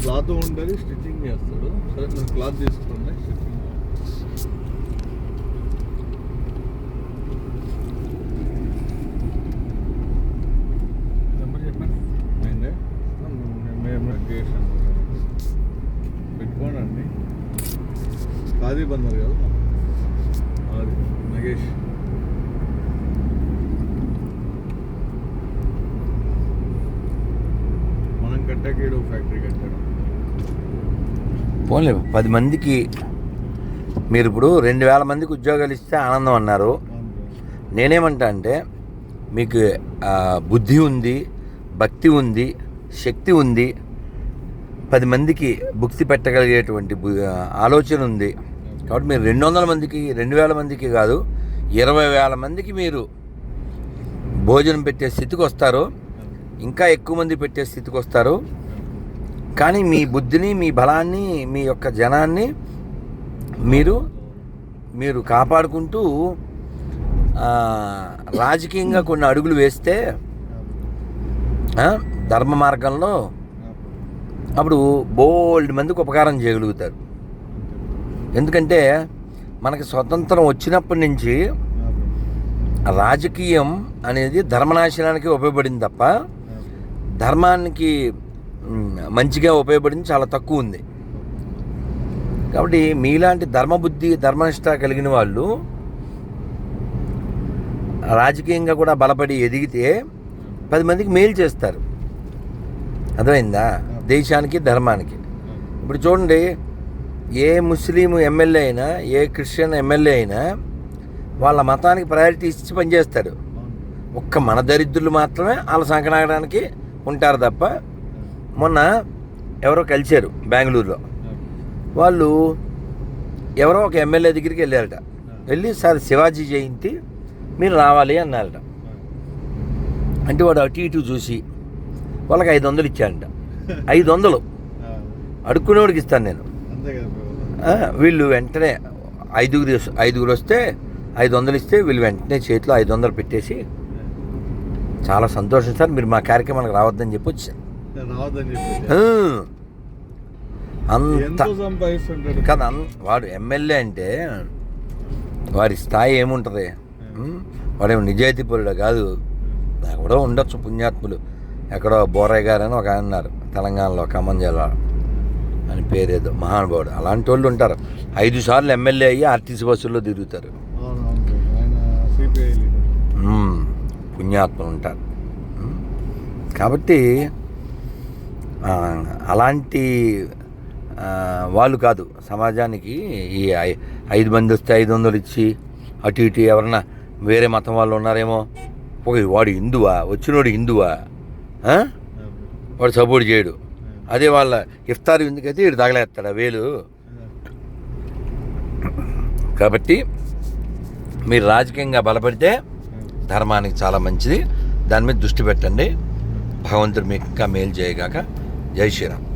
Cloth ఉంటుంది stitching చేస్తాడు. సరే నేను క్లాత్ తీసుకుంటే స్టిచ్చింగ్ నెంబర్ చెప్పండి అయిందే మేము చేసాము పెట్టుకోండి ఖాదీ బందర్ కదా? నగేష్ కట్టకేడు ఫ్యాక్టరీ కట్టాడు. పోన్లే పది మందికి మీరు ఇప్పుడు రెండు వేల మందికి ఉద్యోగాలు ఇస్తే ఆనందం అన్నారు. నేనేమంటా అంటే మీకు బుద్ధి ఉంది భక్తి ఉంది శక్తి ఉంది పది మందికి భుక్తి పెట్టగలిగేటువంటి ఆలోచన ఉంది. కాబట్టి మీరు రెండు వందల మందికి రెండు వేల మందికి కాదు ఇరవై వేల మందికి మీరు భోజనం పెట్టే స్థితికి వస్తారు. ఇంకా ఎక్కువ మంది పెట్టే స్థితికి వస్తారు. కానీ మీ బుద్ధిని మీ బలాన్ని మీ యొక్క జనాన్ని మీరు మీరు కాపాడుకుంటూ రాజకీయంగా కొన్ని అడుగులు వేస్తే ధర్మ మార్గంలో అప్పుడు బోల్డ్ మందికి ఉపకారం చేయగలుగుతారు. ఎందుకంటే మనకి స్వతంత్రం వచ్చినప్పటి నుంచి రాజకీయం అనేది ధర్మనాశనానికి ఉపయోగపడింది తప్ప ధర్మానికి మంచిగా ఉపయోగపడింది చాలా తక్కువ ఉంది. కాబట్టి మీలాంటి ధర్మబుద్ధి ధర్మనిష్ట కలిగిన వాళ్ళు రాజకీయంగా కూడా బలపడి ఎదిగితే పది మందికి మేలు చేస్తారు. అర్థమైందా? దేశానికి ధర్మానికి. ఇప్పుడు చూడండి ఏ ముస్లిం ఎమ్మెల్యే అయినా ఏ క్రిస్టియన్ ఎమ్మెల్యే అయినా వాళ్ళ మతానికి ప్రయారిటీ ఇచ్చి పనిచేస్తాడు. ఒక్క మన దరిద్రులు మాత్రమే వాళ్ళ సంకనాగడానికి ఉంటారు తప్ప మొన్న ఎవరో కలిశారు బెంగళూరులో. వాళ్ళు ఎవరో ఒక ఎమ్మెల్యే దగ్గరికి వెళ్ళారట. వెళ్ళి సార్ శివాజీ జయంతి మీరు రావాలి అన్నారట. అంటే వాడు అటు ఇటు చూసి వాళ్ళకి ఐదు వందలు ఇచ్చాడంట. ఐదు వందలు. అడుక్కునేవాడికి ఇస్తాను నేను. వీళ్ళు వెంటనే ఐదుగురు ఐదుగురు వస్తే ఐదు వందలు ఇస్తే వీళ్ళు వెంటనే చేతిలో ఐదు వందలు పెట్టేసి చాలా సంతోషం సార్. మీరు మా కార్యక్రమానికి రావద్దని చెప్పి ఆ, అంత కదా వాడు ఎమ్మెల్యే అంటే వాడి స్థాయి ఏముంటుంది? వాడేమో నిజాయితీ పరుడు కాదు. ఎక్కడో ఉండొచ్చు పుణ్యాత్ములు. ఎక్కడో బోరయ్య గారు అని ఒక ఆయన ఉన్నారు. తెలంగాణలో ఖమ్మం జిల్లా అని పేరేదో మహానుభావుడు. అలాంటి వాళ్ళు ఉంటారు. ఐదు సార్లు ఎమ్మెల్యే అయ్యి ఆర్టీసీ బస్సుల్లో తిరుగుతారు. పుణ్యాత్ములు ఉంటారు. కాబట్టి అలాంటి వాళ్ళు కాదు. సమాజానికి ఈ ఐ- ఐదు మంది వస్తే ఐదు వందలు ఇచ్చి అటు ఇటు ఎవరన్నా వేరే మతం వాళ్ళు ఉన్నారేమో ఒక వాడు హిందువా? వచ్చినోడు హిందువా? వాడు సపోర్ట్ చేయడు. అదే వాళ్ళ ఇఫ్తార్ ఎందుకైతే వీడు తగలేస్తాడు వేలు. కాబట్టి మీరు రాజకీయంగా బలపడితే ధర్మానికి చాలా మంచిది. దాని మీద దృష్టి పెట్టండి. భగవంతుడు మీకు ఇంకా మేలు చేయగాక జై శ్రీరామ్.